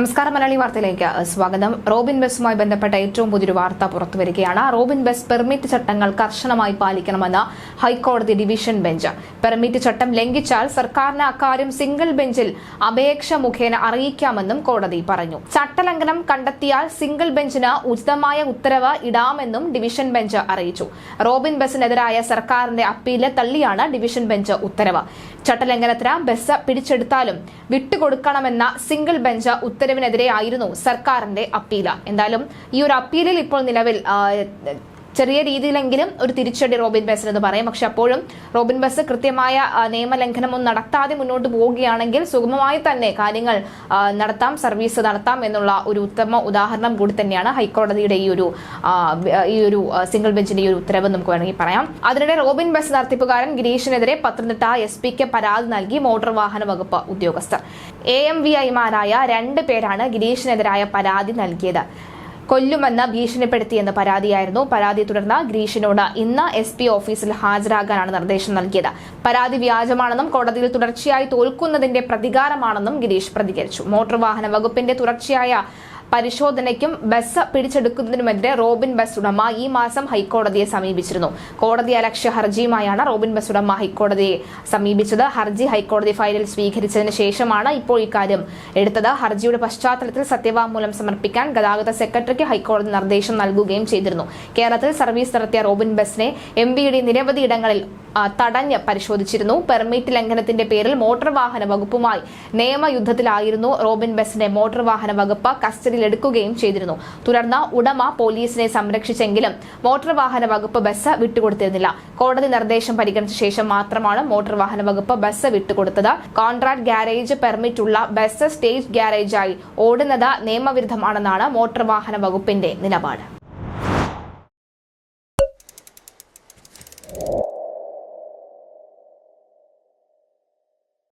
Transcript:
നമസ്കാരം മലയാളി വാർത്തയിലേക്ക് സ്വാഗതം. റോബിൻ ബസുമായി ബന്ധപ്പെട്ട ഏറ്റവും പുതിയൊരു വാർത്ത പുറത്തുവരികയാണ്. റോബിൻ ബസ് പെർമിറ്റ് ചട്ടങ്ങൾ കർശനമായി പാലിക്കണമെന്ന് ഹൈക്കോടതി ഡിവിഷൻ ബെഞ്ച്. പെർമിറ്റ് ചട്ടം ലംഘിച്ചാൽ സർക്കാരിന് അക്കാര്യം സിംഗിൾ ബെഞ്ചിൽ അപേക്ഷ മുഖേന അറിയിക്കാമെന്നും കോടതി പറഞ്ഞു. ചട്ടലംഘനം കണ്ടെത്തിയാൽ സിംഗിൾ ബെഞ്ചിന് ഉചിതമായ ഉത്തരവ് ഇടാമെന്നും ഡിവിഷൻ ബെഞ്ച് അറിയിച്ചു. റോബിൻ ബസിനെതിരായ സർക്കാരിന്റെ അപ്പീൽ തള്ളിയാണ് ഡിവിഷൻ ബെഞ്ച് ഉത്തരവ്. ചട്ടലംഘനത്തിന് ബസ് പിടിച്ചെടുത്താലും വിട്ടുകൊടുക്കണമെന്ന സിംഗിൾ ബെഞ്ച് ഉത്തരവിനെതിരെയായിരുന്നു സർക്കാരിന്റെ അപ്പീൽ എന്തായാലും ഈ ഒരു അപ്പീലിൽ ഇപ്പോൾ നിലവിൽ ചെറിയ രീതിയിലെങ്കിലും ഒരു തിരിച്ചടി റോബിൻ ബസിന് എന്ന് പറയും. പക്ഷെ അപ്പോഴും റോബിൻ ബസ് കൃത്യമായ നിയമലംഘനമൊന്നും നടത്താതെ മുന്നോട്ട് പോവുകയാണെങ്കിൽ സുഗമമായി തന്നെ കാര്യങ്ങൾ നടത്താം സർവീസ് നടത്താം എന്നുള്ള ഒരു ഉത്തമ ഉദാഹരണം കൂടി തന്നെയാണ് ഹൈക്കോടതിയുടെ ഈ ഒരു ഈ ഒരു സിംഗിൾ ബെഞ്ചിന്റെ ഈ ഒരു ഉത്തരവ് നമുക്ക് വേണമെങ്കിൽ പറയാം. അതിനിടെ റോബിൻ ബസ് നടത്തിപ്പുകാരൻ ഗിരീഷിനെതിരെ പത്തനംതിട്ട എസ് പിക്ക് പരാതി നൽകി മോട്ടോർ വാഹന വകുപ്പ് ഉദ്യോഗസ്ഥർ. എ എം വി ഐമാരായ രണ്ട് പേരാണ് ഗിരീഷിനെതിരായ പരാതി നൽകിയത്. കൊല്ലുമെന്ന് ഭീഷണിപ്പെടുത്തിയെന്ന് പരാതിയായിരുന്നു. പരാതി തുടർന്ന് ഗ്രീഷിനോട് ഇന്ന് എസ് പി ഓഫീസിൽ ഹാജരാകാനാണ് നിർദ്ദേശം നൽകിയത്. പരാതി വ്യാജമാണെന്നും കോടതിയിൽ തുടർച്ചയായി തോൽക്കുന്നതിന്റെ പ്രതികാരമാണെന്നും ഗിരീഷ് പ്രതികരിച്ചു. മോട്ടോർ വാഹന വകുപ്പിന്റെ തുടർച്ചയായ പരിശോധനയ്ക്കും ബസ് പിടിച്ചെടുക്കുന്നതിനുമെതിരെ റോബിൻ ബസ് ഉടമ ഈ മാസം ഹൈക്കോടതിയെ സമീപിച്ചിരുന്നു. കോടതി അലക്ഷ്യ ഹർജിയുമായാണ് റോബിൻ ബസ് ഉടമ ഹൈക്കോടതിയെ സമീപിച്ചത്. ഹർജി ഹൈക്കോടതി ഫയലിൽ സ്വീകരിച്ചതിന് ശേഷമാണ് ഇപ്പോൾ ഇക്കാര്യം എടുത്തത്. ഹർജിയുടെ പശ്ചാത്തലത്തിൽ സത്യവാങ്മൂലം സമർപ്പിക്കാൻ ഗതാഗത സെക്രട്ടറിക്ക് ഹൈക്കോടതി നിർദ്ദേശം നൽകുകയും ചെയ്തിരുന്നു. കേരളത്തിൽ സർവീസ് നടത്തിയ റോബിൻ ബസിനെ എം നിരവധി ഇടങ്ങളിൽ തടഞ്ഞ് പരിശോധിച്ചിരുന്നു. പെർമിറ്റ് ലംഘനത്തിന്റെ പേരിൽ മോട്ടോർ വാഹന വകുപ്പുമായി നിയമയുദ്ധത്തിലായിരുന്നു റോബിൻ ബസിനെ മോട്ടോർ വാഹന വകുപ്പ് കസ്റ്റഡിയിലെടുക്കുകയും ചെയ്തിരുന്നു. തുടർന്ന് ഉടമ പോലീസിനെ സംരക്ഷിച്ചെങ്കിലും മോട്ടോർ വാഹന വകുപ്പ് ബസ് വിട്ടുകൊടുത്തിരുന്നില്ല. കോടതി നിർദ്ദേശം പരിഗണിച്ച ശേഷം മാത്രമാണ് മോട്ടോർ വാഹന വകുപ്പ് ബസ് വിട്ടുകൊടുത്തത്. കോൺട്രാക്ട് ഗ്യാരേജ് പെർമിറ്റ് ഉള്ള ബസ് സ്റ്റേജ് ഗ്യാരേജായി ഓടുന്നത് നിയമവിരുദ്ധമാണെന്നാണ് മോട്ടോർ വാഹന വകുപ്പിന്റെ നിലപാട്.